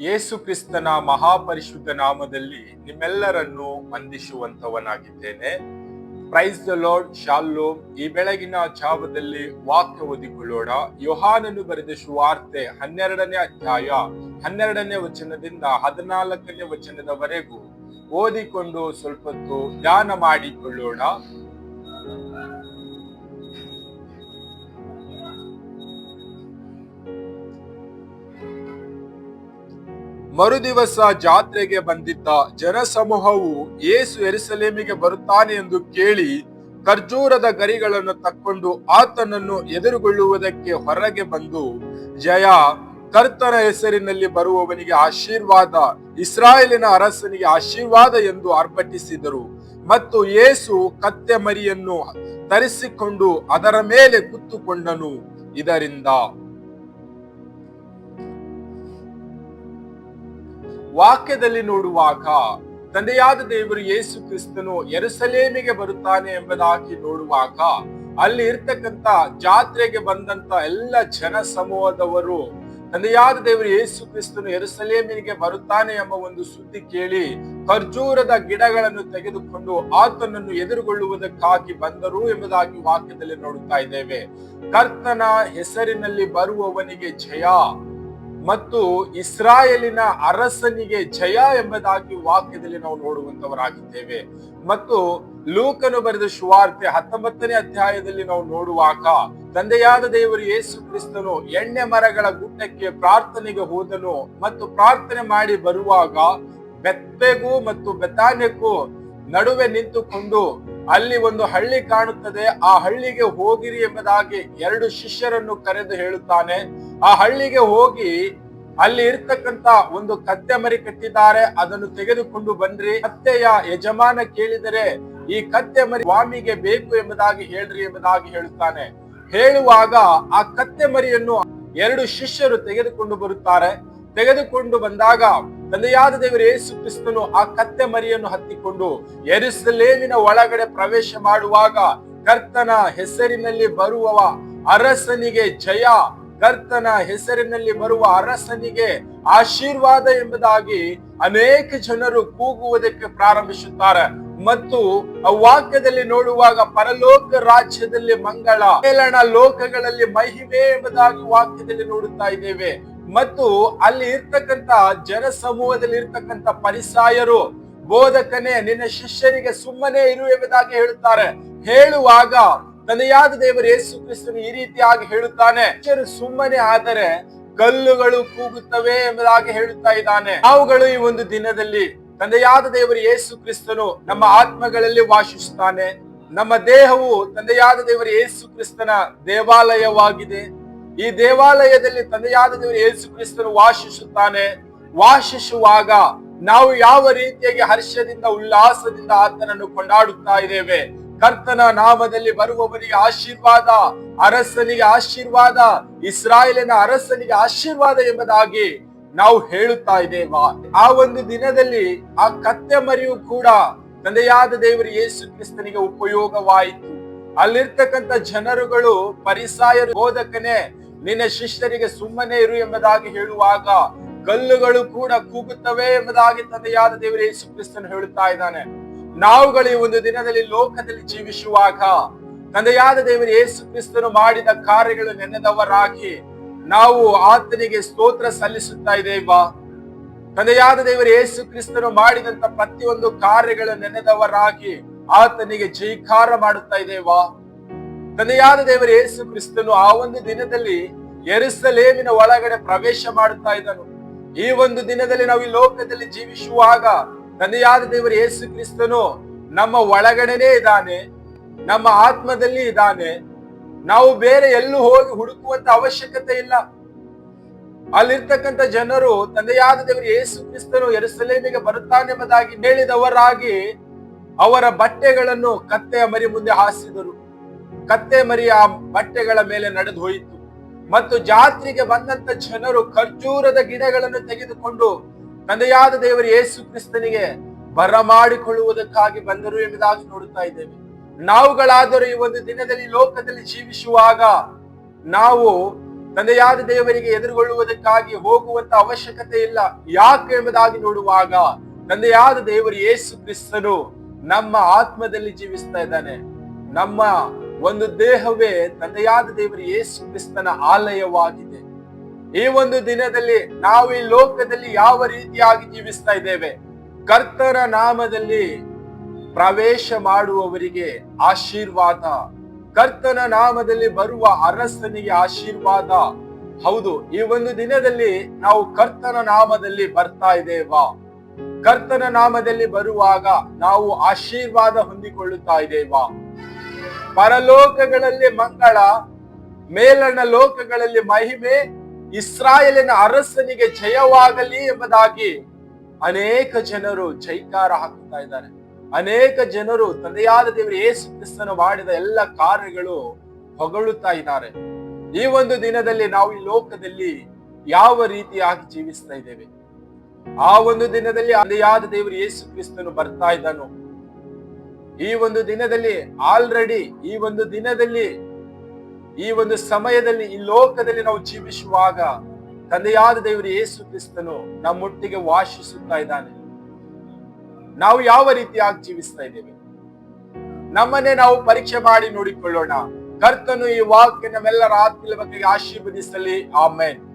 ಯೇಸು ಕ್ರಿಸ್ತನ ಮಹಾಪರಿಶುದ್ಧ ನಾಮದಲ್ಲಿ ನಿಮ್ಮೆಲ್ಲರನ್ನು ವಂದಿಸುವಂತವನಾಗಿದ್ದೇನೆ ಪ್ರೈಸ್ ದ ಲಾರ್ಡ್ ಶಾಲ್ಲೋ ಈ ಬೆಳಗಿನ ಜಾವದಲ್ಲಿ ವಾಕ್ಯ ಓದಿಕೊಳ್ಳೋಣ. ಯೋಹಾನನು ಬರೆದ ಶುವಾರ್ತೆ ಹನ್ನೆರಡನೇ ಅಧ್ಯಾಯ ಹನ್ನೆರಡನೇ ವಚನದಿಂದ ಹದಿನಾಲ್ಕನೇ ವಚನದವರೆಗೂ ಓದಿಕೊಂಡು ಸ್ವಲ್ಪ ಹೊತ್ತು ಧ್ಯಾನ ಮಾಡಿಕೊಳ್ಳೋಣ. ಮರುದಿವಸ ಜಾತ್ರೆಗೆ ಬಂದಿದ್ದ ಜನಸಮೂಹವು ಯೇಸು ಎರಿಸಲೇಮಿಗೆ ಬರುತ್ತಾನೆ ಎಂದು ಕೇಳಿ ಖರ್ಜೂರದ ಗರಿಗಳನ್ನು ತಕ್ಕೊಂಡು ಆತನನ್ನು ಎದುರುಗೊಳ್ಳುವುದಕ್ಕೆ ಹೊರಗೆ ಬಂದು, ಜಯ, ಕರ್ತನ ಹೆಸರಿನಲ್ಲಿ ಬರುವವನಿಗೆ ಆಶೀರ್ವಾದ, ಇಸ್ರಾಯೇಲಿನ ಅರಸನಿಗೆ ಆಶೀರ್ವಾದ ಎಂದು ಅರ್ಪಟಿಸಿದರು ಮತ್ತು ಯೇಸು ಕತ್ತೆ ಮರಿಯನ್ನು ತರಿಸಿಕೊಂಡು ಅದರ ಮೇಲೆ ಕುತ್ತುಕೊಂಡನು. ಇದರಿಂದ ವಾಕ್ಯದಲ್ಲಿ ನೋಡುವಾಗ ತಂದೆಯಾದ ದೇವರು ಯೇಸು ಕ್ರಿಸ್ತನು ಎರಸಲೇಮಿಗೆ ಬರುತ್ತಾನೆ ಎಂಬುದಾಗಿ ನೋಡುವಾಗ ಅಲ್ಲಿ ಇರ್ತಕ್ಕಂತ ಜಾತ್ರೆಗೆ ಬಂದಂತ ಎಲ್ಲ ಜನ ಸಮೂಹದವರು ತಂದೆಯಾದ ದೇವರು ಯೇಸು ಕ್ರಿಸ್ತನು ಎರಸಲೇಮಿನಿಗೆ ಬರುತ್ತಾನೆ ಎಂಬ ಒಂದು ಸುದ್ದಿ ಕೇಳಿ ಖರ್ಜೂರದ ಗಿಡಗಳನ್ನು ತೆಗೆದುಕೊಂಡು ಆತನನ್ನು ಎದುರುಗೊಳ್ಳುವುದಕ್ಕಾಗಿ ಬಂದರು ಎಂಬುದಾಗಿ ವಾಕ್ಯದಲ್ಲಿ ನೋಡುತ್ತಾ ಇದ್ದೇವೆ. ಕರ್ತನ ಹೆಸರಿನಲ್ಲಿ ಬರುವವನಿಗೆ ಜಯ ಮತ್ತು ಇಸ್ರಾಯೇಲಿನ ಅರಸನಿಗೆ ಜಯ ಎಂಬುದಾಗಿ ವಾಕ್ಯದಲ್ಲಿ ನಾವು ನೋಡುವಂತವರಾಗಿದ್ದೇವೆ ಮತ್ತು ಲೂಕನು ಬರೆದ ಶುವಾರ್ತೆ ಹತ್ತೊಂಬತ್ತನೇ ಅಧ್ಯಾಯದಲ್ಲಿ ನಾವು ನೋಡುವಾಗ, ತಂದೆಯಾದ ದೇವರು ಯೇಸು ಕ್ರಿಸ್ತನು ಎಣ್ಣೆ ಮರಗಳ ಗುಡ್ಡಕ್ಕೆ ಪ್ರಾರ್ಥನೆಗೆ ಹೋದನು ಮತ್ತು ಪ್ರಾರ್ಥನೆ ಮಾಡಿ ಬರುವಾಗ ಬೆತ್ತೆಗೂ ಮತ್ತು ಬೆತಾನ್ಯಕ್ಕೂ ನಡುವೆ ನಿಂತುಕೊಂಡು ಅಲ್ಲಿ ಒಂದು ಹಳ್ಳಿ ಕಾಣುತ್ತದೆ. ಆ ಹಳ್ಳಿಗೆ ಹೋಗಿರಿ ಎಂಬುದಾಗಿ ಎರಡು ಶಿಷ್ಯರನ್ನು ಕರೆದು ಹೇಳುತ್ತಾನೆ. ಆ ಹಳ್ಳಿಗೆ ಹೋಗಿ ಅಲ್ಲಿ ಇರ್ತಕ್ಕಂತ ಒಂದು ಕತ್ತೆ ಮರಿ ಕಟ್ಟಿದ್ದಾರೆ. ಅದನ್ನು ತೆಗೆದುಕೊಂಡು ಬಂದ್ರಿ ಕತ್ತೆಯ ಯಜಮಾನ ಕೇಳಿದರೆ, ಈ ಕತ್ತೆ ಮರಿ ಸ್ವಾಮಿಗೆ ಬೇಕು ಎಂಬುದಾಗಿ ಹೇಳ್ರಿ ಎಂಬುದಾಗಿ ಹೇಳುತ್ತಾನೆ. ಹೇಳುವಾಗ ಆ ಕತ್ತೆ ಮರಿಯನ್ನು ಎರಡು ಶಿಷ್ಯರು ತೆಗೆದುಕೊಂಡು ಬರುತ್ತಾರೆ. ತೆಗೆದುಕೊಂಡು ಬಂದಾಗ ತಂದೆಯಾದ ದೇವರ ಯೇಸು ಕ್ರಿಸ್ತನು ಆ ಕತ್ತೆ ಮರಿಯನ್ನು ಹತ್ತಿಕೊಂಡು ಎರಿಸಲೇವಿನ ಒಳಗಡೆ ಪ್ರವೇಶ ಮಾಡುವಾಗ ಕರ್ತನ ಹೆಸರಿನಲ್ಲಿ ಬರುವವ ಅರಸನಿಗೆ ಜಯ, ಕರ್ತನ ಹೆಸರಿನಲ್ಲಿ ಬರುವ ಅರಸನಿಗೆ ಆಶೀರ್ವಾದ ಎಂಬುದಾಗಿ ಅನೇಕ ಜನರು ಕೂಗುವುದಕ್ಕೆ ಪ್ರಾರಂಭಿಸುತ್ತಾರೆ. ಮತ್ತು ಆ ವಾಕ್ಯದಲ್ಲಿ ನೋಡುವಾಗ ಪರಲೋಕ ರಾಜ್ಯದಲ್ಲಿ ಮಂಗಳ, ಮೇಲಣ ಲೋಕಗಳಲ್ಲಿ ಮಹಿಮೆ ಎಂಬುದಾಗಿ ವಾಕ್ಯದಲ್ಲಿ ನೋಡುತ್ತಾ ಇದ್ದೇವೆ. ಮತ್ತು ಅಲ್ಲಿ ಇರ್ತಕ್ಕಂತ ಜನ ಸಮೂಹದಲ್ಲಿ ಇರ್ತಕ್ಕಂತ ಪರಿಸಾಯರು, ಬೋಧಕನೇ, ನಿನ್ನ ಶಿಷ್ಯರಿಗೆ ಸುಮ್ಮನೆ ಇರು ಎಂಬುದಾಗಿ ಹೇಳುತ್ತಾರೆ. ಹೇಳುವಾಗ ತಂದೆಯಾದ ದೇವರು ಯೇಸು ಕ್ರಿಸ್ತನು ಈ ರೀತಿಯಾಗಿ ಹೇಳುತ್ತಾನೆ, ಶಿಷ್ಯರು ಸುಮ್ಮನೆ ಆದರೆ ಕಲ್ಲುಗಳು ಕೂಗುತ್ತವೆ ಎಂಬುದಾಗಿ ಹೇಳುತ್ತಾ ಇದ್ದಾನೆ. ನಾವುಗಳು ಈ ಒಂದು ದಿನದಲ್ಲಿ ತಂದೆಯಾದ ದೇವರು ಯೇಸು ಕ್ರಿಸ್ತನು ನಮ್ಮ ಆತ್ಮಗಳಲ್ಲಿ ವಾಸಿಸುತ್ತಾನೆ. ನಮ್ಮ ದೇಹವು ತಂದೆಯಾದ ದೇವರು ಯೇಸು ಕ್ರಿಸ್ತನ ದೇವಾಲಯವಾಗಿದೆ. ಈ ದೇವಾಲಯದಲ್ಲಿ ತಂದೆಯಾದ ದೇವರು ಯೇಸು ಕ್ರಿಸ್ತನು ವಾಸಿಸುತ್ತಾನೆ. ವಾಸಿಸುವಾಗ ನಾವು ಯಾವ ರೀತಿಯಾಗಿ ಹರ್ಷದಿಂದ, ಉಲ್ಲಾಸದಿಂದ ಆತನನ್ನು ಕೊಂಡಾಡುತ್ತಾ ಇದ್ದೇವೆ? ಕರ್ತನ ನಾಮದಲ್ಲಿ ಬರುವವರಿಗೆ ಆಶೀರ್ವಾದ, ಅರಸನಿಗೆ ಆಶೀರ್ವಾದ, ಇಸ್ರಾಯೇಲಿನ ಅರಸನಿಗೆ ಆಶೀರ್ವಾದ ಎಂಬುದಾಗಿ ನಾವು ಹೇಳುತ್ತಾ ಇದ್ದೇವಾ. ಆ ಒಂದು ದಿನದಲ್ಲಿ ಆ ಕತ್ತೆ ಮರಿಯು ಕೂಡ ತಂದೆಯಾದ ದೇವರು ಯೇಸು ಕ್ರಿಸ್ತನಿಗೆ ಉಪಯೋಗವಾಯಿತು. ಅಲ್ಲಿರ್ತಕ್ಕಂಥ ಜನರುಗಳು, ಪರಿಸಾಯರು, ಬೋಧಕನೇ ನಿನ್ನ ಶಿಷ್ಯರಿಗೆ ಸುಮ್ಮನೆ ಇರು ಎಂಬುದಾಗಿ ಹೇಳುವಾಗ ಕಲ್ಲುಗಳು ಕೂಡ ಕೂಗುತ್ತವೆ ಎಂಬುದಾಗಿ ತಂದೆಯಾದ ದೇವರು ಯೇಸು ಹೇಳುತ್ತಾ ಇದ್ದಾನೆ. ನಾವುಗಳು ಒಂದು ದಿನದಲ್ಲಿ ಲೋಕದಲ್ಲಿ ಜೀವಿಸುವಾಗ ತಂದೆಯಾದ ದೇವರು ಯೇಸು ಕ್ರಿಸ್ತನು ಮಾಡಿದ ಕಾರ್ಯಗಳು ನೆನೆದವರಾಗಿ ನಾವು ಆತನಿಗೆ ಸ್ತೋತ್ರ ಸಲ್ಲಿಸುತ್ತಾ ಇದ್ದೇವಾ. ತಂದೆಯಾದ ದೇವರು ಯೇಸು ಕ್ರಿಸ್ತನು ಮಾಡಿದಂತ ಪ್ರತಿಯೊಂದು ಕಾರ್ಯಗಳು ನೆನೆದವರಾಗಿ ಆತನಿಗೆ ಜೈಕಾರ ಮಾಡುತ್ತಾ ಇದ್ದೇವಾ. ತಂದೆಯಾದ ದೇವರ ಯೇಸು ಕ್ರಿಸ್ತನು ಆ ಒಂದು ದಿನದಲ್ಲಿ ಎರಿಸಲೇಮಿನ ಒಳಗಡೆ ಪ್ರವೇಶ ಮಾಡುತ್ತಾ ಇದ್ದನು. ಈ ಒಂದು ದಿನದಲ್ಲಿ ನಾವು ಈ ಲೋಕದಲ್ಲಿ ಜೀವಿಸುವಾಗ ತಂದೆಯಾದ ದೇವರ ಯೇಸು ಕ್ರಿಸ್ತನು ನಮ್ಮ ಒಳಗಡೆನೇ ಇದ್ದಾನೆ, ನಮ್ಮ ಆತ್ಮದಲ್ಲಿ ಇದ್ದಾನೆ. ನಾವು ಬೇರೆ ಎಲ್ಲೂ ಹೋಗಿ ಹುಡುಕುವಂತ ಅವಶ್ಯಕತೆ ಇಲ್ಲ. ಅಲ್ಲಿರ್ತಕ್ಕಂಥ ಜನರು ತಂದೆಯಾದ ದೇವರು ಯೇಸು ಕ್ರಿಸ್ತನು ಎರಸಲೇಮಿಗೆ ಬರುತ್ತಾನೆಂಬುದಾಗಿ ಹೇಳಿದವರಾಗಿ ಅವರ ಬಟ್ಟೆಗಳನ್ನು ಕತ್ತೆಯ ಮರಿ ಮುಂದೆ ಹಾಸಿದರು. ಕತ್ತೆ ಮರಿ ಆ ಬಟ್ಟೆಗಳ ಮೇಲೆ ನಡೆದು ಹೋಯಿತು. ಮತ್ತು ಜಾತ್ರೆಗೆ ಬಂದಂತ ಜನರು ಖರ್ಜೂರದ ಗಿಡಗಳನ್ನು ತೆಗೆದುಕೊಂಡು ತಂದೆಯಾದ ದೇವರು ಯೇಸು ಕ್ರಿಸ್ತನಿಗೆ ಬರಮಾಡಿಕೊಳ್ಳುವುದಕ್ಕಾಗಿ ಬಂದರು ಎಂಬುದಾಗಿ ನೋಡುತ್ತಾ ಇದ್ದೇವೆ. ನಾವುಗಳಾದರೂ ಈ ಒಂದು ದಿನದಲ್ಲಿ ಲೋಕದಲ್ಲಿ ಜೀವಿಸುವಾಗ ನಾವು ತಂದೆಯಾದ ದೇವರಿಗೆ ಎದುರುಗೊಳ್ಳುವುದಕ್ಕಾಗಿ ಹೋಗುವಂತ ಅವಶ್ಯಕತೆ ಇಲ್ಲ. ಯಾಕೆ ಎಂಬುದಾಗಿ ನೋಡುವಾಗ ತಂದೆಯಾದ ದೇವರು ಯೇಸು ಕ್ರಿಸ್ತನು ನಮ್ಮ ಆತ್ಮದಲ್ಲಿ ಜೀವಿಸ್ತಾ ಇದ್ದಾನೆ. ನಮ್ಮ ಒಂದು ದೇಹವೇ ತಂದೆಯಾದ ದೇವರು ಯೇಸು ಕ್ರಿಸ್ತನ ಆಲಯವಾಗಿದೆ. ಈ ಒಂದು ದಿನದಲ್ಲಿ ನಾವು ಈ ಲೋಕದಲ್ಲಿ ಯಾವ ರೀತಿಯಾಗಿ ಜೀವಿಸ್ತಾ ಇದ್ದೇವೆ? ಕರ್ತನ ನಾಮದಲ್ಲಿ ಪ್ರವೇಶ ಮಾಡುವವರಿಗೆ ಆಶೀರ್ವಾದ. ಕರ್ತನ ನಾಮದಲ್ಲಿ ಬರುವ ಅರಸನಿಗೆ ಆಶೀರ್ವಾದ. ಹೌದು, ಈ ಒಂದು ದಿನದಲ್ಲಿ ನಾವು ಕರ್ತನ ನಾಮದಲ್ಲಿ ಬರ್ತಾ ಇದ್ದೇವಾ? ಕರ್ತನ ನಾಮದಲ್ಲಿ ಬರುವಾಗ ನಾವು ಆಶೀರ್ವಾದ ಹೊಂದಿಕೊಳ್ಳುತ್ತಾ ಇದ್ದೇವಾ? ಪರಲೋಕಗಳಲ್ಲಿ ಮಂಗಳ, ಮೇಲಣ ಲೋಕಗಳಲ್ಲಿ ಮಹಿಮೆ, ಇಸ್ರಾಯೇಲಿನ ಅರಸನಿಗೆ ಜಯವಾಗಲಿ ಎಂಬುದಾಗಿ ಅನೇಕ ಜನರು ಜೈಕಾರ ಹಾಕುತ್ತಾ ಇದ್ದಾರೆ. ಅನೇಕ ಜನರು ತಂದೆಯಾದ ದೇವರು ಯೇಸು ಕ್ರಿಸ್ತನು ಮಾಡಿದ ಎಲ್ಲ ಕಾರ್ಯಗಳು ಹೊಗಳುತ್ತಾ ಇದ್ದಾರೆ. ಈ ಒಂದು ದಿನದಲ್ಲಿ ನಾವು ಈ ಲೋಕದಲ್ಲಿ ಯಾವ ರೀತಿಯಾಗಿ ಜೀವಿಸ್ತಾ ಇದ್ದೇವೆ? ಆ ಒಂದು ದಿನದಲ್ಲಿ ತಂದೆಯಾದ ದೇವರು ಯೇಸು ಕ್ರಿಸ್ತನು ಬರ್ತಾ ಇದ್ದಾನು. ಈ ಒಂದು ದಿನದಲ್ಲಿ ಆಲ್ರೆಡಿ ಈ ಒಂದು ದಿನದಲ್ಲಿ ಈ ಒಂದು ಸಮಯದಲ್ಲಿ ಈ ಲೋಕದಲ್ಲಿ ನಾವು ಜೀವಿಸುವಾಗ ತಂದೆಯಾದ ದೇವರು ಯೇಸು ಕ್ರಿಸ್ತನು ನಮ್ಮೊಟ್ಟಿಗೆ ವಾಸಿಸುತ್ತಾ ಇದ್ದಾನೆ. ನಾವು ಯಾವ ರೀತಿಯಾಗಿ ಜೀವಿಸ್ತಾ ಇದ್ದೇವೆ? ನಮ್ಮನ್ನೇ ನಾವು ಪರೀಕ್ಷೆ ಮಾಡಿ ನೋಡಿಕೊಳ್ಳೋಣ. ಕರ್ತನು ಈ ವಾಕ್ಯ ನಮ್ಮೆಲ್ಲರ ಆತ್ಮೀಯ ಬಗ್ಗೆ ಆಶೀರ್ವದಿಸಲಿ. ಆಮೇನ್.